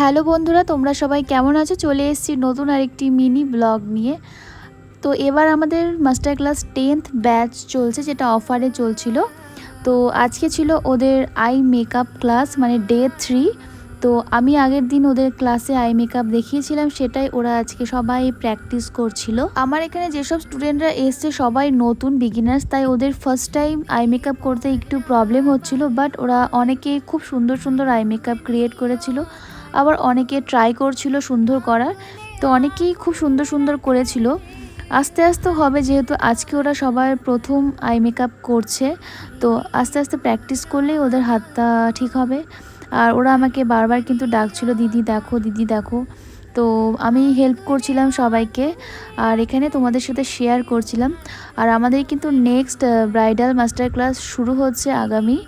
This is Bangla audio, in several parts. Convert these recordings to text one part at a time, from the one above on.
হ্যালো বন্ধুরা, তোমরা সবাই কেমন আছো? চলে এসেছি নতুন আরেকটি মিনি ব্লগ নিয়ে। তো এবার আমাদের মাস্টার ক্লাস টেন্থ ব্যাচ চলছে, যেটা অফারে চলছিল। তো আজকে ছিল ওদের আই মেকআপ ক্লাস মানে ডে থ্রি। তো আমি আগের দিন ওদের ক্লাসে আই মেকআপ দেখিয়েছিলাম, সেটাই ওরা আজকে সবাই প্র্যাকটিস করছিল। আমার এখানে যেসব স্টুডেন্টরা এসছে সবাই নতুন বিগিনার্স তাই ওদের ফার্স্ট টাইম আই মেকআপ করতে একটু প্রবলেম হচ্ছিল বাট ওরা অনেকে খুব সুন্দর সুন্দর আই মেকআপ ক্রিয়েট করেছিল। আবার অনেকে ট্রাই করছিল সুন্দর করার। তো অনেকেই খুব সুন্দর সুন্দর করেছিল। আস্তে আস্তে হবে যেহেতু আজকে ওরা সবাই প্রথম আই মেকআপ করছে। তো আস্তে আস্তে প্র্যাকটিস করলেই ওদের হাতটা ঠিক হবে। আর ওরা আমাকে বারবার কিন্তু ডাকছিল, দিদি দেখো দিদি দেখো। তো আমি হেল্প করছিলাম সবাইকে। আর এখানে তোমাদের সাথে শেয়ার করছিলাম। আর আমাদের কিন্তু নেক্সট ব্রাইডাল মাস্টার ক্লাস শুরু হচ্ছে আগামী।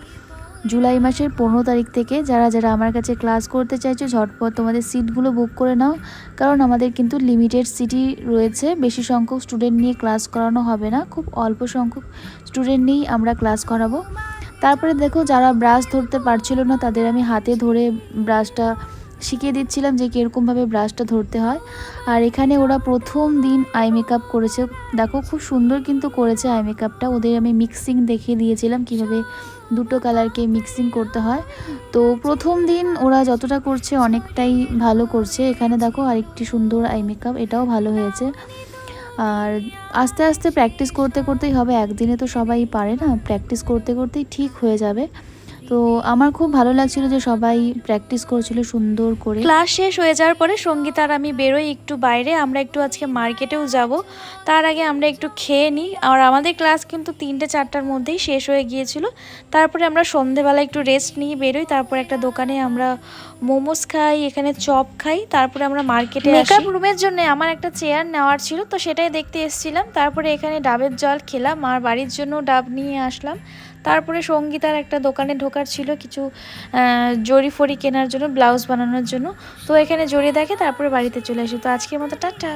জুলাই মাসের পনেরো তারিখ থেকে যারা যারা আমার কাছে ক্লাস করতে চাইছো, ঝটপট তোমাদের সিটগুলো বুক করে নাও। কারণ আমাদের কিন্তু লিমিটেড সিটি রয়েছে। বেশি সংখ্যক স্টুডেন্ট নিয়ে ক্লাস করানো হবে না। খুব অল্প সংখ্যক স্টুডেন্ট নিয়েই আমরা ক্লাস করাবো। তারপরে দেখো, যারা ব্রাশ ধরতে পারছিল না, তাদের আমি হাতে ধরে ব্রাশটা শিখিয়ে দিচ্ছিলাম যে কীরকমভাবে ব্রাশটা ধরতে হয়। আর এখানে ওরা প্রথম দিন আই মেকআপ করেছে। দেখো, খুব সুন্দর কিন্তু করেছে আই মেকআপটা ওদের আমি মিক্সিং দেখিয়ে দিয়েছিলাম কীভাবে দুটো কালারকে মিক্সিং করতে হয়। তো প্রথম দিন ওরা যতটা করছে অনেকটাই ভালো করছে। এখানে দেখো আরেকটি সুন্দর আই মেকআপ এটাও ভালো হয়েছে। আর আস্তে আস্তে প্র্যাকটিস করতে করতেই হবে। একদিনে তো সবাই পারে না। প্র্যাকটিস করতে করতেই ঠিক হয়ে যাবে। তো আমার খুব ভালো লাগছিল যে সবাই প্র্যাকটিস করছিল সুন্দর করে। ক্লাস শেষ হয়ে যাওয়ার পরে সংগীত আর আমি বেরোই একটু বাইরে আমরা একটু আজকে মার্কেটেও যাব। তার আগে আমরা একটু খেয়ে নিই আর আমাদের ক্লাস কিন্তু তিনটে চারটার মধ্যেই শেষ হয়ে গিয়েছিল। তারপরে আমরা সন্ধেবেলা একটু রেস্ট নিয়ে বেরোই। তারপর একটা দোকানে আমরা মোমোস খাই এখানে চপ খাই। তারপরে আমরা মার্কেটে মেকআপ রুমের জন্য আমার একটা চেয়ার নেওয়ার ছিল তো সেটাই দেখতে এসেছিলাম। তারপরে এখানে ডাবের জল খেলাম আর বাড়ির জন্য ডাব নিয়ে আসলাম। তারপরে সঙ্গীতার একটা দোকানে ঢোকার ছিল কিছু জড়ি ফড়ি কেনার জন্য, ব্লাউজ বানানোর জন্য। তো এখানে জড়ি দেখে তারপরে বাড়িতে চলে আসি। তো আজকের মতো টাটা।